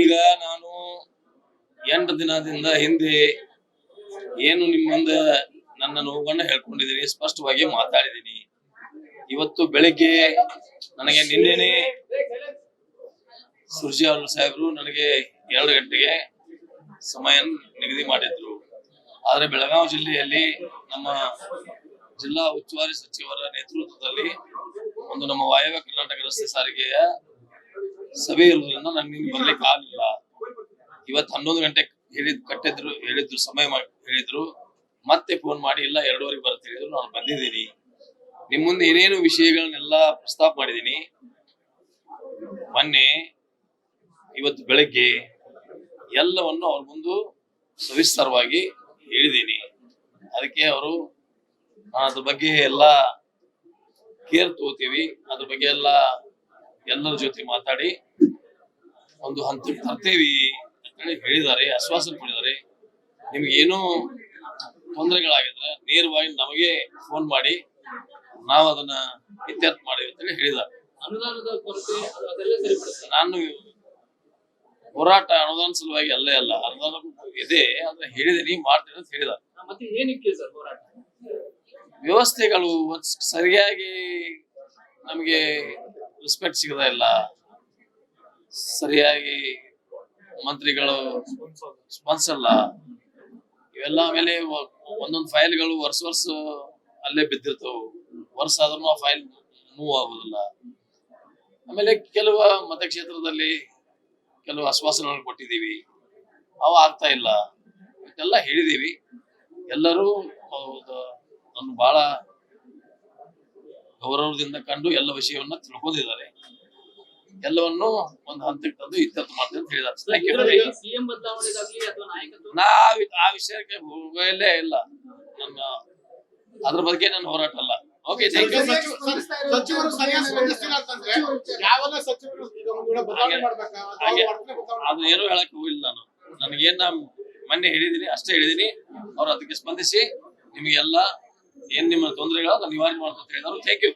ಈಗ ನಾನು ಎಂಟು ದಿನದಿಂದ ಹಿಂದೆ ಏನು ನಿಮ್ಮ ಮುಂದೆ ನನ್ನ ನೋವುಗಳನ್ನ ಹೇಳ್ಕೊಂಡಿದ್ದೀನಿ, ಸ್ಪಷ್ಟವಾಗಿ ಮಾತಾಡಿದ್ದೀನಿ. ಇವತ್ತು ಬೆಳಿಗ್ಗೆ ನನಗೆ ನಿನ್ನೆನೆ ಸುರ್ಜೇವಾಲ ಸಾಹೇಬರು ನನಗೆ ಎರಡು ಗಂಟೆಗೆ ಸಮಯ ನಿಗದಿ ಮಾಡಿದ್ರು. ಆದ್ರೆ ಬೆಳಗಾವಿ ಜಿಲ್ಲೆಯಲ್ಲಿ ನಮ್ಮ ಜಿಲ್ಲಾ ಉಸ್ತುವಾರಿ ಸಚಿವರ ನೇತೃತ್ವದಲ್ಲಿ ಒಂದು ನಮ್ಮ ವಾಯವ್ಯ ಕರ್ನಾಟಕ ರಸ್ತೆ ಸಾರಿಗೆಯ ಸಭೆ ಇರುವುದರಿಂದ ನನಗೆ ಬರ್ಲಿಕ್ಕೆ ಆಗಲಿಲ್ಲ. ಇವತ್ತು ಹನ್ನೊಂದು ಗಂಟೆ ಹೇಳಿದ್ ಕಟ್ಟಿದ್ರು, ಹೇಳಿದ್ರು, ಸಮಯ ಹೇಳಿದ್ರು. ಮತ್ತೆ ಫೋನ್ ಮಾಡಿ, ಇಲ್ಲ, ಎರಡೂವರೆಗೆ ಬರುತ್ತೆ ಹೇಳಿದ್ರು. ನಾನು ಬಂದಿದ್ದೀನಿ. ನಿಮ್ ಮುಂದೆ ಏನೇನು ವಿಷಯಗಳನ್ನೆಲ್ಲ ಪ್ರಸ್ತಾಪ ಮಾಡಿದ್ದೀನಿ. ಮೊನ್ನೆ, ಇವತ್ತು ಬೆಳಗ್ಗೆ ಎಲ್ಲವನ್ನು ಅವ್ರ ಮುಂದೆ ಸವಿಸ್ತಾರವಾಗಿ ಹೇಳಿದ್ದೀನಿ. ಅದಕ್ಕೆ ಅವರು ಅದ್ರ ಬಗ್ಗೆ ಎಲ್ಲ ಕೇರ್ ತಗೋತೀವಿ. ಅದ್ರ ಬಗ್ಗೆ ಎಲ್ಲ ಎಲ್ಲರ ಜೊತೆ ಮಾತಾಡಿ ಒಂದು ಹಂತಕ್ಕೆ ತರ್ತೇವಿ ಅಂತೇಳಿ ಹೇಳಿದ್ದಾರೆ ಆಶ್ವಾಸನೆ ಕೊಡಿದ್ದಾರೆ ನಿಮ್ಗೆ ಏನೂ ತೊಂದರೆಗಳಾಗಿದ್ರೆ ನೇರವಾಗಿ ನಮಗೆ ಫೋನ್ ಮಾಡಿ ನಾವು ಅದನ್ನ ಇತ್ಯರ್ಥ ಮಾಡಿ ಅಂತೇಳಿ ಹೇಳಿದ್ದಾರೆ. ನಾನು ಹೋರಾಟ ಅನುದಾನ ಸಲುವಾಗಿ ಅಲ್ಲೇ ಅಲ್ಲ ಅನುದಾನ ಇದೆ ಅದನ್ನ ಹೇಳಿದೀನಿ ಮಾಡ್ತೀನಿ ಅಂತ ಹೇಳಿದ್ದಾರೆ ಮತ್ತೆ ಏನಕ್ಕೆ ಸರ್ ಹೋರಾಟ ವ್ಯವಸ್ಥೆಗಳು ಸರಿಯಾಗಿ ನಮಗೆ ರೆಸ್ಪೆಕ್ಟ್ ಸಿಗದ ಇಲ್ಲ. ಸರಿಯಾಗಿ ಮಂತ್ರಿಗಳು ಸ್ಪಂದಿಸಲ್ಲ ಇವೆಲ್ಲ ಆಮೇಲೆ ಒಂದೊಂದು ಫೈಲ್ಗಳು ವರ್ಷ ವರ್ಷ ಅಲ್ಲೇ ಬಿದ್ದಿರ್ತವು. ವರ್ಷ ಆದ್ರೂ ಆ ಫೈಲ್ ಮೂವ್ ಆಗೋದಿಲ್ಲ. ಆಮೇಲೆ ಕೆಲವು ಮತಕ್ಷೇತ್ರದಲ್ಲಿ ಕೆಲವು ಆಶ್ವಾಸನೆಗಳು ಕೊಟ್ಟಿದ್ದೀವಿ. ಅವು ಆಗ್ತಾ ಇಲ್ಲ. ಇದೆಲ್ಲ ಹೇಳಿದೀವಿ ಎಲ್ಲರೂ ಹೌದು, ನನ್ನ ಬಹಳ ಗೌರವದಿಂದ ಕಂಡು ಎಲ್ಲ ವಿಷಯವನ್ನ ತಿಳ್ಕೊಂಡಿದ್ದಾರೆ. ಎಲ್ಲವನ್ನು ಒಂದು ಹಂತಕ್ಕೆ ತಂದು ಇತ್ಯರ್ಥ ಮಾಡ್ತೀನಿ ಅಂತ ಹೇಳಿದ್ದಾರೆ. ನಾವ್ ಆ ವಿಷಯಕ್ಕೆ ಹೋಗಲೇ ಇಲ್ಲ. ನನ್ನ ಅದ್ರ ಬಗ್ಗೆ ನನ್ನ ಹೋರಾಟ ಅಲ್ಲ. ಓಕೆ ಅದು ಏನೂ ಹೇಳಕ್ ಹೋಗಿಲ್ಲ ನಾನು. ನನಗೇನ್ ನಾ ಮೊನ್ನೆ ಹೇಳಿದೀನಿ ಅಷ್ಟೇ ಹೇಳಿದೀನಿ. ಅವ್ರು ಅದಕ್ಕೆ ಸ್ಪಂದಿಸಿ ನಿಮಗೆಲ್ಲ ಏನ್ ನಿಮ್ಮ ತೊಂದರೆಗಳ ನಿವಾರಣೆ ಮಾಡ್ಕೊತೀರಿ ಹೇಳಿದ್ರು ಥ್ಯಾಂಕ್ ಯು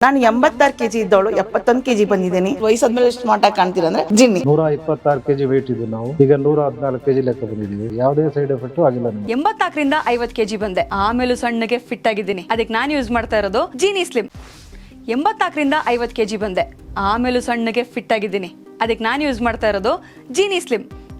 ನಾನು ಎಂಬತ್ತಾರು ಕೆಜಿ ಇದ್ದವಳು ಎಪ್ಪತ್ತೊಂದು ಕೆಜಿ ಬಂದಿದ್ದೀನಿ. ವಯಸ್ಸಾದ್ಮೇಲೆ ಎಷ್ಟು ಮಾಟ ಕಾಣ್ತೀರ ಅಂದ್ರೆ ಜಿನ್ನಿ. ನೂರ ಇಪ್ಪತ್ತಾರು ಕೆಜಿ ವೇಟ್ ಇದ್ದು ನಾವು. ಈಗ ನೂರ ಹದಿನಾಲ್ಕು ಕೆಜಿ ಲೆಕ್ಕ ಬಂದಿದ್ದೀವಿ. ಯಾವುದೇ ಸೈಡ್ ಎಫೆಕ್ಟ್ ಆಗಿಲ್ಲ ಎಂಬತ್ತಾಕರಿಂದ ಎಂಬತ್ನಾಲ್ಕರಿಂದ ಐವತ್ ಕೆಜಿ ಬಂದೆ. ಆಮೇಲೂ ಸಣ್ಣಗೆ ಫಿಟ್ ಆಗಿದ್ದೀನಿ. ಅದಕ್ಕೆ ನಾನು ಯೂಸ್ ಮಾಡ್ತಾ ಇರೋದು ಜೀನಿ ಸ್ಲಿಮ್ ಎಂಬತ್ನಾಲ್ಕರಿಂದ ಐವತ್ತು ಕೆಜಿ ಬಂದೆ. ಆಮೇಲೂ ಸಣ್ಣಗೆ ಫಿಟ್ ಆಗಿದ್ದೀನಿ. ಅದಕ್ಕೆ ನಾನು ಯೂಸ್ ಮಾಡ್ತಾ ಇರೋದು ಜೀನಿ ಸ್ಲಿಮ್